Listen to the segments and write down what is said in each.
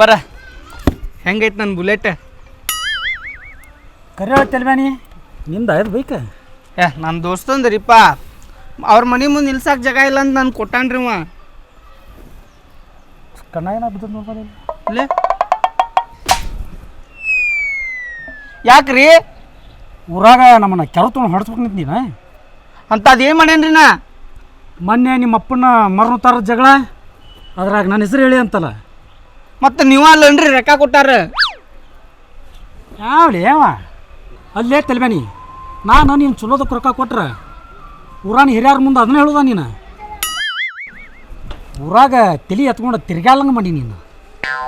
ಮೆಂಬರ ಹೆಂಗೈತೆ ನನ್ನ ಬುಲೆಟ್? ಕರೆ ಹೇಳ್ತಿಲ್ವೇನಿ ನಿಂದ ಇದು ಬೈಕ್? ಏ ನನ್ನ ದೋಸ್ತಂದ್ರಿಪ್ಪ. ಅವ್ರ ಮನೆ ಮುಂದೆ ನಿಲ್ಸಕ್ಕೆ ಜಾಗ ಇಲ್ಲ ಅಂತ ನಾನು ಕೊಟ್ಟಾನ್ರಿ ಅವ ಕಣ್ಣ ಏನ ಬಿದ್ದದ ನೋಡ್ಬೋದು ಇಲ್ಲೇ ಯಾಕ್ರಿ? ಊರಾಗ ನಮ್ಮನ್ನ ಕೆಲ ತೊಗೊಂಡು ಹೊಡ್ಸ್ಬೇಕು ನಿಂತೀನ ಅಂತ ಅದೇನು ಮಾಡೇನ್ರಿ ನಾ? ಮೊನ್ನೆ ನಿಮ್ಮ ಅಪ್ಪನ ಮರಣ ತರ ಜಗಳ? ಅದ್ರಾಗ ನನ್ನ ಹೆಸರು ಹೇಳಿ ಅಂತಲ್ಲ. ಮತ್ತು ನೀವು ಅಲ್ಲನ್ರಿ ರೊಕ್ಕ ಕೊಟ್ಟಾರ? ಯಾವಳಿ ಯಾವ ಅಲ್ಲೇ ತಲೆಬೇನಿ ನಾನು ನೀನು ಚಲೋದಕ್ಕೆ ರೊಕ್ಕ ಕೊಟ್ರೆ. ಊರಾನ ಹಿರಿಯರ ಮುಂದೆ ಅದನ್ನ ಹೇಳುದ ನೀನು? ಊರಾಗ ತಲೆ ಎತ್ಕೊಂಡು ತಿರ್ಗ್ಯಾಲಂಗೆ ಮಾಡಿ ನೀನು.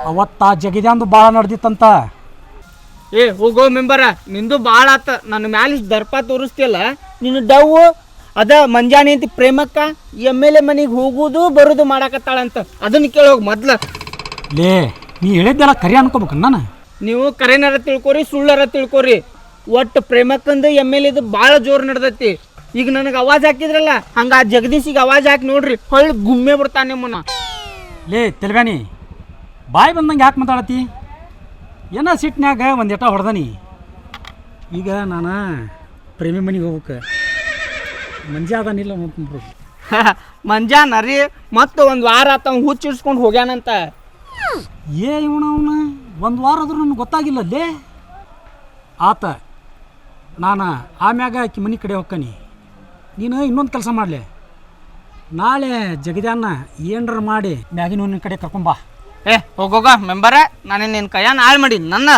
ಅವತ್ತ ಜಗಿದ್ಯಾಂದು ಭಾಳ ನಡೆದಿತ್ತಂತ. ಏ ಹೋಗೋ ಮೆಂಬರ ನಿಂದು ಭಾಳ ಆತ. ನನ್ನ ಮ್ಯಾಲ ದರ್ಪ ತೋರಿಸ್ತಿಯಲ್ಲ ನಿನ್ನ ಡವ್ ಅದ ಮಂಜಾನೆ ಅಂತ ಪ್ರೇಮಕ್ಕ ಎಂ ಎಲ್ ಎ ಮನೆಗೆ ಹೋಗುದು ಬರುದು ಮಾಡಾಕತ್ತಾಳಂತ. ಅದನ್ನ ಕೇಳೋಗಿ ಮೊದ್ಲ. ಲೇ ನೀ ಹೇಳಿದ್ದೆಲ್ಲ ಕರೆ ಅನ್ಕೋಬೇಕು ನಾನು. ನೀವು ಕರೆನಾರ ತಿಳ್ಕೊರಿ ಸುಳ್ಳಾರ ತಿಳ್ಕೊರಿ. ಒಟ್ಟು ಪ್ರೇಮಕ್ಕಂದು ಎಂ ಎಲ್ ಎದು ಭಾಳ ಜೋರು ನಡ್ದೈತಿ. ಈಗ ನನಗೆ ಅವಾಜ್ ಹಾಕಿದ್ರಲ್ಲ ಹಂಗೆ ಆ ಜಗದೀಶಿಗೆ ಅವಾಜ್ ಹಾಕಿ ನೋಡ್ರಿ ಹೊಳ್ಳಿ ಗುಮ್ಮೆ ಬಿಡ್ತಾನೆ ನಿಮ್ಮನ್ನ. ಲೇ ತೆಲ್ವ್ಯಾನಿ ಬಾಯಿ ಬಂದಂಗೆ ಯಾಕೆ ಮಾತಾಡತಿ? ಏನ ಸಿಟ್ನ್ಯಾಗ ಒಂದು ಎಟ ಹೊಡೆದನಿ? ಈಗ ನಾನು ಪ್ರೇಮಿ ಮನೆಗೆ ಹೋಗ್ಬೇಕು. ಮಂಜಾ ಅದಾನಿಲ್ಲ ನೋಡ್ಕೊಂಡ್ರು ಮಂಜಾನ ರೀ ಮತ್ತೆ ಒಂದು ವಾರ ಆತ ಹುಚ್ಚಿಡ್ಸ್ಕೊಂಡು ಹೋಗ್ಯಾನಂತ. ಏ ಇವನ ಅವನ? ಒಂದು ವಾರ ಆದ್ರೂ ನನಗೆ ಗೊತ್ತಾಗಿಲ್ಲ ಲೇ ಆತ ನಾನು ಆಮ್ಯಾಗ ಆಕಿ ಮನೆ ಕಡೆ ಹೋಗ್ಕನಿ ನೀನು ಇನ್ನೊಂದು ಕೆಲಸ ಮಾಡಲಿ. ನಾಳೆ ಜಗದಾನ ಏನರ ಮಾಡಿ ಮ್ಯಾಗಿನ ನಿನ್ನ ಕಡೆ ಕರ್ಕೊಂಬಾ ಏ ಹೋಗೋಗ ಮೆಂಬರ ನಾನು ನಿನ್ನ ಕೈಯಾನ ಹಾಳು ಮಾಡಿ ನನ್ನ.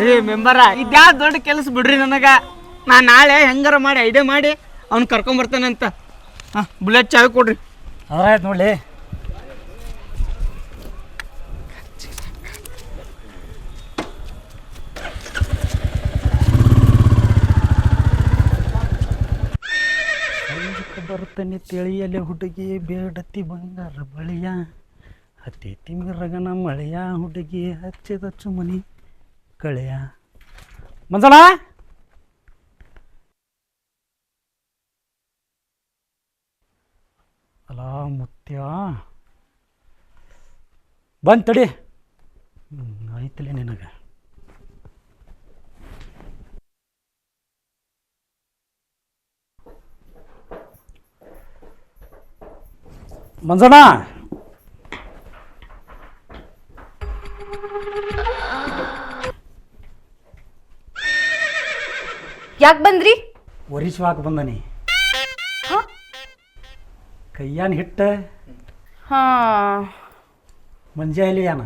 ರೀ ಮೆಂಬರ ಇದ್ಯಾ ದೊಡ್ಡ ಕೆಲಸ ಬಿಡ್ರಿ ನನಗ? ನಾ ನಾಳೆ ಹೆಂಗಾರ ಮಾಡಿ ಐಡಿಯಾ ಮಾಡಿ. ಅವ್ನು ಕರ್ಕೊಂಬರ್ತಾನಂತ ಹಾಂ, ಬುಲೆಟ್ ಚಾವಿ ಕೊಡ್ರಿ. ಆಯ್ತು ನೋಡಿ ಸಂಜೆಗೆ ಬರುತ್ತಾನೆ ತಿಳಿಯಲೆ ಹುಡುಗಿ, ಬೇಡತಿ ಬಂಗಾರ ಬಳಿಯ. ಹತ್ತಿ ತಿಮ್ಮಿರಗನ ಮಳೆಯ ಹುಡುಗಿ, ಹಚ್ಚಿದ ಚುಮನಿ ಕಳೆಯ. ಮಂಜಳ! ಅಲ್ಲ ಮುತ್ಯ. ಬಂದು ತಡಿ. ಐತಲೇ ನಿನಗೆ. ಮಂಜಣ್ಣ. ಯಾಕೆ ಬಂದ್ರಿ? ಒರಿಶ್ವಾಕ ಬಂದನಿ. ಕೈಯಾನ ಹಿಟ್ಟ? ಹಾ. ಮುಂಜಾನೆ ಯಾನ?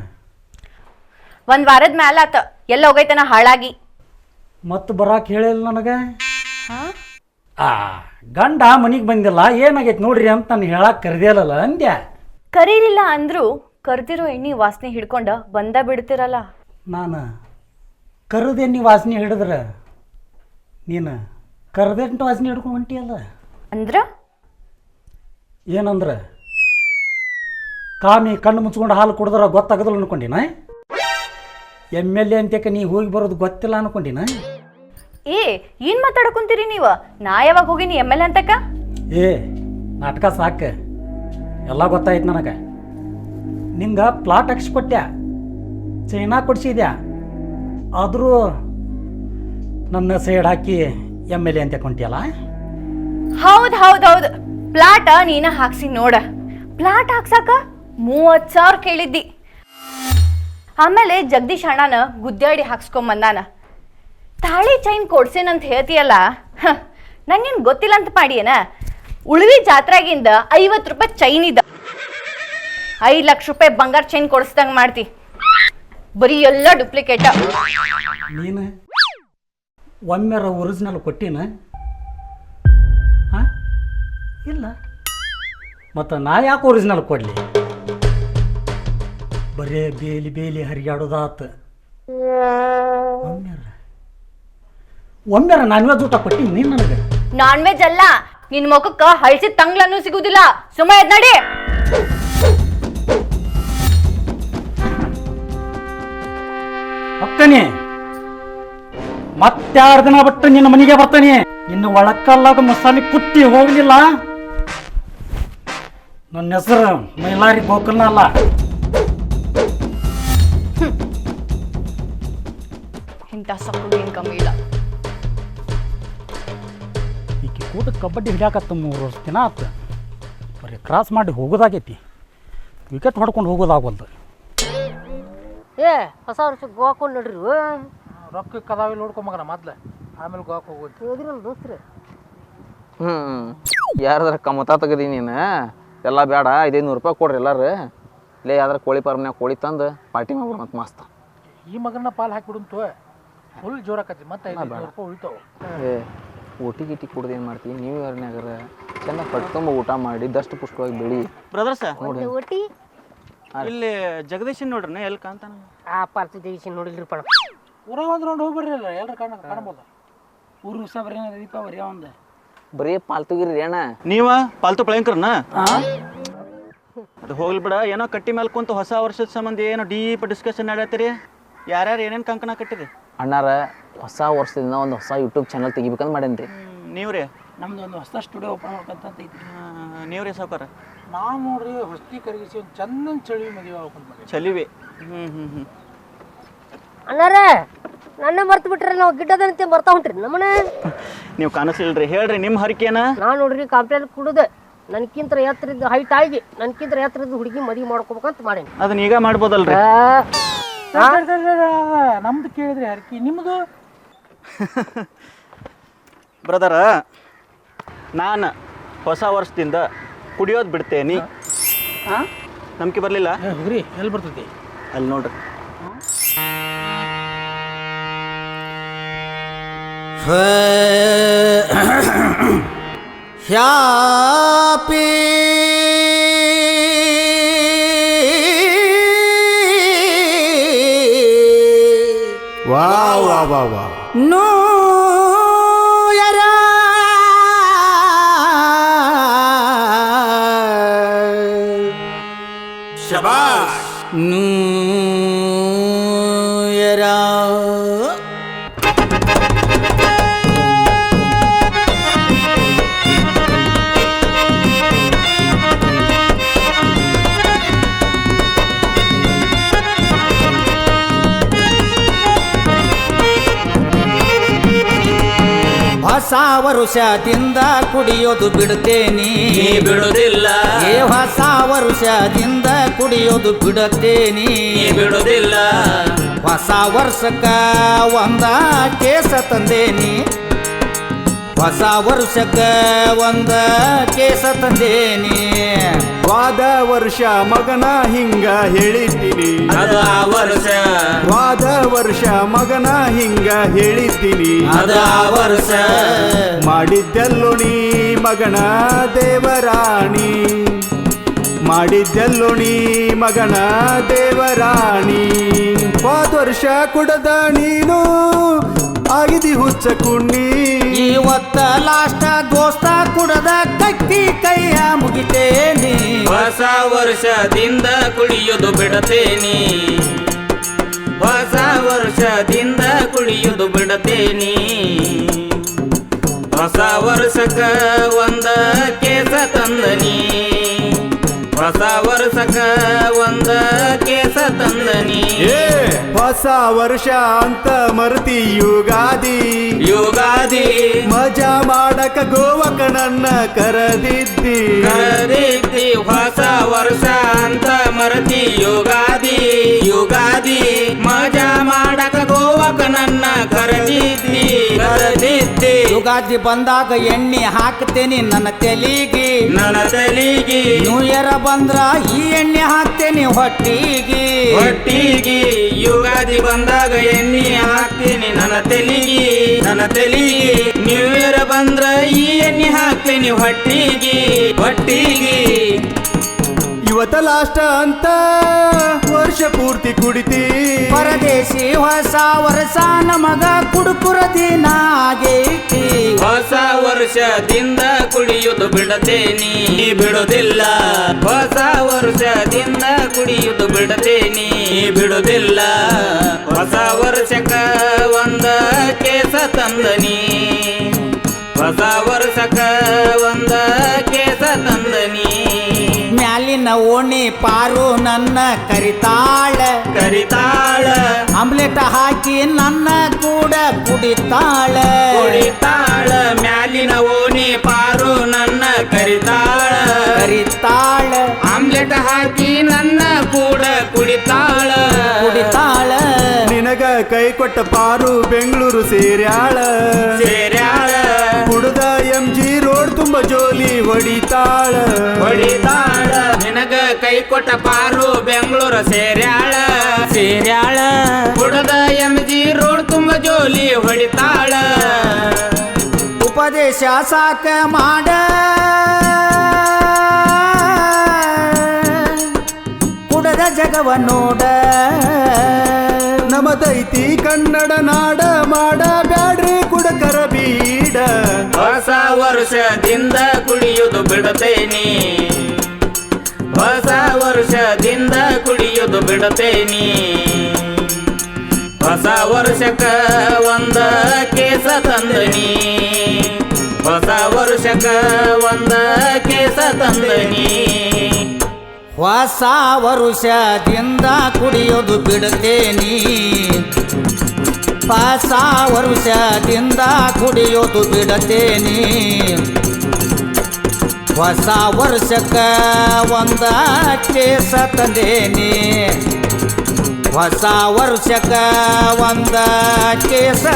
ಒಂದ್ ವಾರದ ಮ್ಯಾಲ ಆತ. ಎಲ್ಲ ಹೋಗೈತನ ಹಾಳಾಗಿ. ಮತ್ತೆ ಬರಾಕ್ ಹೇಳಿಲ್ಲ ನನಗೆ? ಹಾ? ಆ ಗಂಡ ಮನಿಗೆ ಬಂದಿಲ್ಲ ಏನಾಗೈತೆ ನೋಡ್ರಿ ಅಂತ ನಾನು ಹೇಳಕ್ ಕರೆದಿಲ್ಲಲ್ಲ ಅಂದ್ಯ? ಕರೀಲಿಲ್ಲ ಅಂದ್ರು ಕರ್ದಿರೋ ಎಣ್ಣಿ ವಾಸನೆ ಹಿಡ್ಕೊಂಡ ಬಂದ ಬಿಡ್ತಿರಲ್ಲ. ನಾನು ಕರದೆಣ್ಣಿ ವಾಸನೆ ಹಿಡಿದ್ರ ನೀನು ಕರದೆಂಟು ವಾಸನೆ ಹಿಡ್ಕೊಂಡು ಹೊಂಟಿಯಲ್ಲ? ಅಂದ್ರ? ಏನಂದ್ರೆ ಕಾಮಿ ಕಣ್ಣು ಮುಚ್ಕೊಂಡು ಹಾಲು ಕುಡಿದ್ರೆ ಗೊತ್ತಾಗದಲ್ಲ ಅನ್ಕೊಂಡಿನ? ಎಂ ಎಲ್ ಎ ಅಂತೇಕ ನೀ ಹೋಗಿ ಬರೋದು ಗೊತ್ತಿಲ್ಲ ಅನ್ಕೊಂಡಿನ? ಏ ಏನ್ ಮಾತಾಡ್ಕೊಂತೀರಿ ನೀವು? ನಾ ಯಾವಾಗ ಹೋಗಿನಿ ಎಂ ಎಲ್ ಎ ಅಂತಕ ಏ ನಾಟಕ ಸಾಕ. ಎಲ್ಲ ಗೊತ್ತಾಯ್ತು ನನಗೆ. ನಿಂಗೆ ಪ್ಲಾಟ್ ಹಾಕ್ಸ್ಕೊಟ್ಯ? ಚೈನಾ ಕೊಡ್ಸಿದ್ಯಾ? ಆದರೂ ನನ್ನ ಸೈಡ್ ಹಾಕಿ ಎಂ ಎಲ್ ಎ ಅಂತ ಕೊಂಟಿಯಲ್ಲ ಹೌದು ಹೌದು ಹೌದ್. ಪ್ಲಾಟ ನೀನ ಹಾಕ್ಸಿ ನೋಡ. ಪ್ಲಾಟ್ ಹಾಕ್ಸಾಕ ಮೂವತ್ ಸಾವಿರ ಕೇಳಿದ್ದಿ. ಆಮೇಲೆ ಜಗದೀಶ್ ಅಣ್ಣನ ಗುದ್ದಾಡಿ ಹಾಕ್ಸ್ಕೊಂಬಂದಾನ ತಾಳಿ ಚೈನ್ ಕೊಡ್ಸೇನಂತ ಹೇಳ್ತೀಯಲ್ಲ? ನಂಗೇನು ಗೊತ್ತಿಲ್ಲ ಅಂತ ಮಾಡಿಯೇನ ಉಳಿವಿ ಜಾತ್ರೆಗಿಂದ ಐವತ್ತು ರೂಪಾಯಿ ಚೈನ್ ಇದ್ದ ಐದು ಲಕ್ಷ ರೂಪಾಯಿ ಬಂಗಾರ ಚೈನ್ ಕೊಡಿಸ್ದಂಗೆ ಮಾಡ್ತಿ. ಬರೀ ಎಲ್ಲ ಡೂಪ್ಲಿಕೇಟ. ಒಮ್ಮೆರ ಒರಿಜಿನಲ್ ಕೊಟ್ಟಿನ? ಇಲ್ಲ. ಮತ್ತು ನಾ ಯಾಕೆ ಒರಿಜಿನಲ್ ಕೊಡಲಿ? ಬರೇ ಬೇಲಿ ಬೇಲಿ ಹರಿಯಾಡೋದಾತ. ಒಮ್ಮೆರ. ಒಮ್ಮೆರ ನಾನ್ ವೆಜ್ ಊಟ ಕೊಟ್ಟಿನಿ ನೀನು ನನಗೆ? ನಾನ್ ವೆಜ್ ಅಲ್ಲ ನಿನ್ ಮುಖಕ್ಕ ಹಳ್ಸಿದ ತಂಗ್ಲನ್ನು ಸಿಗುದಿಲ್ಲ. ಸುಮ್ಮ ಎದ್ ನಡಿ. ಅಕ್ಕನಿ ಮತ್ತಾರು ದಿನ ಬಿಟ್ಟು ನಿನ್ನ ಮನೆಗೆ ಬರ್ತಾನೆ. ಇನ್ನು ಒಳಕ್ಕಲ್ಲಾಗ ಮಸಾಲೆ ಕುಟ್ಟಿ ಹೋಗಲಿಲ್ಲ? ನನ್ನ ಹೆಸರು ಮೈಲಾರಿ ಗೋಕರ್ಣ ಅಲ್ಲ. ಇಂಥ ಸೊಕ್ಕು ಏನು ಕಮ್ಮಿ ಇಲ್ಲ. ಈಕೆ ಕೂಟ ಕಬಡ್ಡಿ ಹಿಡಿಯಾಕತ್ತ ಮೂರು ವರ್ಷ ದಿನ ಆತು. ಬರೀ ಕ್ರಾಸ್ ಮಾಡಿ ಹೋಗೋದಾಗೈತಿ. ವಿಕೆಟ್ ಹೊಡ್ಕೊಂಡು ಹೋಗೋದಾಗಲ್ದು ಏ ಹೊಸ ವರ್ಷ ಗೋವಾಕ್ ನಡ್ರಿ. ರೊಕ್ಕ ಕದಾವಿ ನೋಡ್ಕೊಂಬಗನ ಮೊದ್ಲು. ಆಮೇಲೆ ಗೋಕ್ ಹೋಗೋದು ಹೋದ್ರಲ್ಲ ದೋಸ್ತ್ರಿ. ಹ್ಞೂ ಯಾರ್ದಾರ ಕಮತ ತೆಗದಿ ನೀನು? ಎಲ್ಲ ಬೇಡ ಐದೈದು ರೂಪಾಯಿ ಕೊಡ್ರಿ ಎಲ್ಲರೂ ಲೇ ಆದ್ರೆ ಕೋಳಿ ಫಾರ್ಮ್ನ್ಯಾಗ ಕೋಳಿ ತಂದು ಪಾರ್ಟಿ ಮಾಡ್ಬಿಡು ಮತ್ತೆ ಮಸ್ತ್. ಈ ಮಗನ ಪಾಲ್ ಹಾಕಿಬಿಡುಂತು ಫುಲ್ ಜೋರಾಕತಿ ಮತ್ತೆ ಐದು ರೂಪಾಯಿ ಉಳಿತಾವ. ಏ ಊಟಿ ಗಿಟಿ ಕುಡ್ದು ಏನು ಮಾಡ್ತೀವಿ ನ್ಯೂ ಇಯರ್ನ್ಯಾಗರ ಚೆನ್ನಾಗಿ ಕಟ್ಕೊಂಬ ಊಟ ಮಾಡಿ ದಷ್ಟು ಪುಷ್ಟವಾಗಿ ಬೆಳಿ. ಬ್ರದರ್ಸ ನೋಡಿ ಒಟ್ಟಿ ಇಲ್ಲಿ ಜಗದೀಶನ್ ನೋಡ್ರಿ ಎಲ್ಲಿ ಕಾಣ್ತಾನೆ? ಆ ಪಾರ್ಟಿ ದೇಶಿ ನೋಡಿಲ್ರಿ ಪಣ. ಊರಾಗ ಒಂದು ರೌಂಡ್ ಹೋಗಿ ಬರ್ರಿ ಅಲ್ಲ ಎಲ್ಲರ ಕಾಣ ಕಾಣ್ಬೋದು? ಊರು ಸಾಬ್ರಿ ದೀಪಾವಳಿ ಒಂದು ಬರೀ ಪಾಲ್ತುಗಿರಿ ಅಣ್ಣ. ನೀವ ಪಾಲ್ತು ಪಳಂಕರ್ನ ಅದು ಹೋಗ್ಲಿ ಬಿಡ ಏನೋ ಕಟ್ಟಿ ಮೇಲೆ ಕುಂತು ಹೊಸ ವರ್ಷದ ಸಂಬಂಧ ಏನೋ ಡೀಪ್ ಡಿಸ್ಕಷನ್ ನಡೆಯತ್ತೀರಿ ಯಾರ್ಯಾರು ಏನೇನು ಕಂಕಣ ಕಟ್ಟಿರಿ? ಅಣ್ಣಾರ ಹೊಸ ವರ್ಷದಿಂದ ಒಂದು ಹೊಸ ಯೂಟ್ಯೂಬ್ ಚಾನಲ್ ತೆಗಿಬೇಕಂತ ಮಾಡೇನ್ರಿ. ನೀವ್ರಿ? ನಮ್ದು ಒಂದು ಹೊಸ ಸ್ಟುಡಿಯೋ ಓಪನ್ ಮಾಡ್ಕೊಂತ ಐತಿ ನೀವ್ರಿ ಸಾವುಕಾರ? ನಾವು ನೋಡ್ರಿ ಹೊಸ್ತಿ ಕರಗಿಸಿ ಒಂದು ಚಂದನ್ ಚಳಿ ಮದುವೆ ಚಳಿವಿ. ಹ್ಮ್ ಹ್ಞೂ ಹ್ಞೂ ಹ್ಞೂ ಅಣ್ಣಾರ ನನ್ನ ಮರ್ತು ಬಿಟ್ರೆ ನಾವು ಗಿಡ್ಡದಂತೆ ಮರ್ತಾ ಹೊಂಟ್ರಿ. ನಮ್ಮನೆ? ನೀವು ಕಾಣಿಸ್ಲಿಲ್ರಿ ಹೇಳ್ರಿ ನಿಮ್ಮ ಹರಿಕೆನ. ನಾನು ನೋಡ್ರಿ ಕಾಂಪ್ಲೇಂಟ್ ಕುಡುದೆ. ನನ್ಕಿಂತ ಎತ್ತರದ ಹೈಟ್ ಆಗಿ ನನ್ಕಿಂತ ಎತ್ತರದ ಹುಡುಗಿ ಮದಿ ಮಾಡ್ಕೋಬೇಕಂತ ಮಾಡೇನಿ. ಅದನ್ನ ಈಗ ಮಾಡ್ಬೋದಲ್ರಿ? ನಮ್ದು ಕೇಳಿದ್ರಿ ಹರಕಿ. ನಿಮ್ದು? ಬ್ರದರ ನಾನು ಹೊಸ ವರ್ಷದಿಂದ ಕುಡಿಯೋದು ಬಿಡ್ತೇನೆ. ನಂಬಿಕೆ ಬರಲಿಲ್ಲ? ಹೋಗ್ರಿ ಎಲ್ಲಿ ಬರ್ತೈತಿ? ಅಲ್ಲಿ ನೋಡ್ರಿ. ह्यापि वा वा वा वा नो ಹೊಸ ವರುಷದಿಂದ ಕುಡಿಯೋದು ಬಿಡುತ್ತೇನೆ. ಬಿಡುವುದಿಲ್ಲ. ಏ ಹೊಸ ವರುಷದಿಂದ ಕುಡಿಯೋದು ಬಿಡುತ್ತೇನೆ. ಬಿಡುವುದಿಲ್ಲ. ಹೊಸ ವರ್ಷಕ್ಕ ಒಂದ ಕೇಸ ತಂದೇನಿ. ಹೊಸ ವರ್ಷಕ್ಕ ಒಂದ ಕೇಸ ತಂದೇನಿ. ವಾದ ವರ್ಷ ಮಗನ ಹಿಂಗ ಹೇಳಿದ್ದೀನಿ. ಅದ ಆ ವರ್ಷ. ವಾದ ವರ್ಷ ಮಗನ ಹಿಂಗ ಹೇಳಿದ್ದೀನಿ. ಅದ ಆ ವರ್ಷ. ಮಾಡಿದ್ದೆಲ್ಲು ನೀ ಮಗನ ದೇವರಾಣಿ. ರಾಣಿ ನೀ ಮಗನ ದೇವರಾಣಿ. ಹೋದ ವರ್ಷ ಕುಡದ ನೀನು ಆಗಿದಿ ಹುಚ್ಚ ಕುಣ್ಣಿ. ಇವತ್ತ ಲಾಸ್ಟ ದೋಸ್ತ ಕುಡದ ಕಟ್ಟಿ ಕೈಯ ಮುಗಿತೇನಿ. ಹೊಸ ವರ್ಷದಿಂದ ಕುಡಿಯೋದು ಬಿಡತೇನಿ. ಹೊಸ ವರ್ಷದಿಂದ ಕುಡಿಯೋದು ಬಿಡತೇನಿ. ಹೊಸ ವರ್ಷಕ್ಕ ಒಂದ ಕೇಸ ತಂದನಿ. ಹೊಸ ವರ್ಷಕ ಒಂದ ಕೇಸ ತಂದನಿ. ಹೊಸ ವರ್ಷ ಅಂತ ಮರ್ತಿ ಯುಗಾದಿ. ಯುಗಾದಿ. ಮಜಾ ಮಾಡಕ ಗೋವಕನನ್ನ ಕರೆದಿದ್ದಿ. ಕರೆದಿದ್ದಿ ಹೊಸ ವರ್ಷ ಅಂತ ಮರತಿ ಯುಗಾದಿ. ಯುಗಾದಿ ಮಜಾ ಮಾಡಕ ಯುಗಾದಿ ಬಂದಾಗ ಎಣ್ಣೆ ಹಾಕ್ತೇನೆ ನನ್ನ ತೆಲಿಗೆ. ನನ್ನ ತೆಲಿಗೆ. ನ್ಯೂ ಇಯರ್ ಬಂದ್ರ ಈ ಎಣ್ಣೆ ಹಾಕ್ತೇನೆ ಹೊಟ್ಟಿಗೆ. ಹೊಟ್ಟಿಗೆ. ಯುಗಾದಿ ಬಂದಾಗ ಎಣ್ಣೆ ಹಾಕ್ತೀನಿ ನನ್ನ ತೆಲಿಗೆ. ನನ್ನ ತೆಲಿಗೆ. ನ್ಯೂ ಇಯರ್ ಬಂದ್ರ ಈ ಎಣ್ಣೆ ಹಾಕ್ತೀನಿ ಹೊಟ್ಟಿಗೆ. ಹೊಟ್ಟಿಗೆ. ಇವತ್ತ ಲಾಸ್ಟ್ ಅಂತ. ವರ್ಷ ಪೂರ್ತಿ ಕುಡಿತಿ. ಪರದೇಶಿ ಹೊಸ ವರ್ಷ ನಮಗ ಕುಡುಕುರ ದಿನ ಆಗೈತಿ ಹೊಸ ವರ್ಷದಿಂದ ಕುಡಿಯುವುದು ಬಿಡತೇನಿ. ಬಿಡುದಿಲ್ಲ. ಹೊಸ ವರ್ಷದಿಂದ ಕುಡಿಯುವುದು ಬಿಡತೇನಿ. ಬಿಡುದಿಲ್ಲ. ಹೊಸ ವರ್ಷಕ ಒಂದ ಕೇಸ ತಂದನಿ. ಹೊಸ ಒಂದ ಮ್ಯಾಲಿನ ಓಣಿ ಪಾರು ನನ್ನ ಕರಿತಾಳ ಕರಿತಾಳ ಆಮ್ಲೆಟ್ ಹಾಕಿ ನನ್ನ ಕೂಡ ಕುಡಿತಾಳ ಕುಡಿತಾಳ ಮ್ಯಾಲಿನ ಓಣಿ ಪಾರು ನನ್ನ ಕರಿತಾಳ ಕರಿತಾಳ ಆಮ್ಲೆಟ್ ಹಾಕಿ ನನ್ನ ಕೂಡ ಕುಡಿತಾಳ ಕುಡಿತಾಳ ನಿನಗ ಕೈ ಕೊಟ್ಟ ಪಾರು ಬೆಂಗಳೂರು ಸೇರ್ಯಾಳ ಸೇರ್ಯಾಳ ಕುಡ್ದ ಎಂ ಜಿ ರೋಡ್ ತುಂಬ ಜೋಲಿ ಹೊಡಿತಾಳ. ಹೊಡಿತಾಳ. ನಿನಗ ಕೈ ಕೊಟ್ಟ ಪಾರು ಬೆಂಗಳೂರು ಸೇರ್ಯಾಳ. ಸೇರ್ಯಾಳ. ಕುಡದ ಎಂ ಜಿ ರೋಡ್ ತುಂಬ ಜೋಲಿ ಹೊಡಿತಾಳ. ಉಪದೇಶ ಸಾಕ ಮಾಡ. ಕುಡದ ಜಗವ ನೋಡ. ನಮದೈತಿ ಕನ್ನಡ ನಾಡ ಮಾಡ ಬ್ಯಾಡ್ರಿ ಕುಡಕರ ಬೀಡ. ಹೊಸ ವರ್ಷದಿಂದ ಕುಡಿಯುವುದು ಬಿಡತೇನಿ ಹೊಸ ವರ್ಷದಿಂದ ಕುಡಿಯುವುದು ಬಿಡತೇನಿ ಹೊಸ ವರ್ಷಕ ಒಂದ ಕೇಸ ತಂದನಿ. ಹೊಸ ವರ್ಷಕ ಒಂದ ಕೇಸ ತಂದನಿ. ಹೊಸ ವರುಷದಿಂದ ಕುಡಿಯೋದು ಬಿಡುತ್ತೇನಿ ಹೊಸ ವರುಷದಿಂದ ಕುಡಿಯೋದು ಬಿಡುತ್ತೇನಿ ಹೊಸ ವರ್ಷಕ್ಕ ಒಂದ ಕೇಸ ಹೊಸ ವರ್ಷಕ್ಕ ಒಂದ ಕೇಸ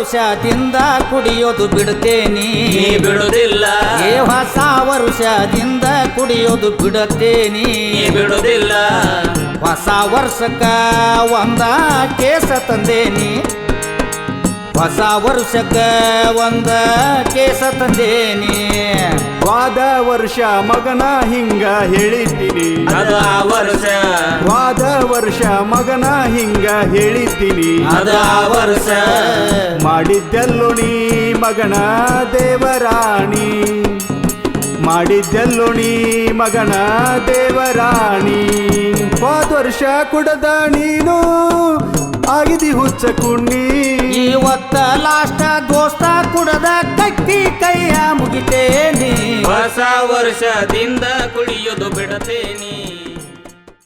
ವರುಷದಿಂದ ಕುಡಿಯೋದು ಬಿಡುತ್ತೇನಿ. ನೀ ಬಿಡುದಿಲ್ಲ ಏ ಹೊಸ ವರುಷದಿಂದ ಕುಡಿಯೋದು ಬಿಡುತ್ತೇನಿ. ನೀ ಬಿಡುದಿಲ್ಲ ಹೊಸ ವರ್ಷಕ್ಕ ಒಂದ ಕೇಸ ತಂದೇನಿ. ಹೊಸ ವರ್ಷಕ್ಕ ಒಂದ ಕೇಸ ತಂದೇನಿ. ವಾದ ವರ್ಷ ಮಗನ ಹಿಂಗ ಹೇಳಿದ್ದೀನಿ. ಅದ ಆ ವರ್ಷ. ವಾದ ವರ್ಷ ಮಗನ ಹಿಂಗ ಹೇಳಿದ್ದೀನಿ. ಅದ ಆ ವರ್ಷ. ಮಾಡಿದ್ದೆಲ್ಲೋ ನೀ ಮಗನ ದೇವರಾಣಿ. ಮಾಡಿದ್ದೆಲ್ಲು ನೀ ಮಗನ ದೇವರಾಣಿ. ಹೋದ ವರ್ಷ ಕುಡದ ನೀನು ಆಗಿದಿ ಹುಚ್ಚ ಕುಣ್ಣಿ. ಇವತ್ತ ಲಾಸ್ಟ ದೋಸ್ತ ಕುಡದ ಕಟ್ಟಿ ಕೈಯ ಮುಗಿತೇನಿ. ಹೊಸ ವರ್ಷದಿಂದ ಕುಡಿಯೋದು ಬಿಡತೇನಿ.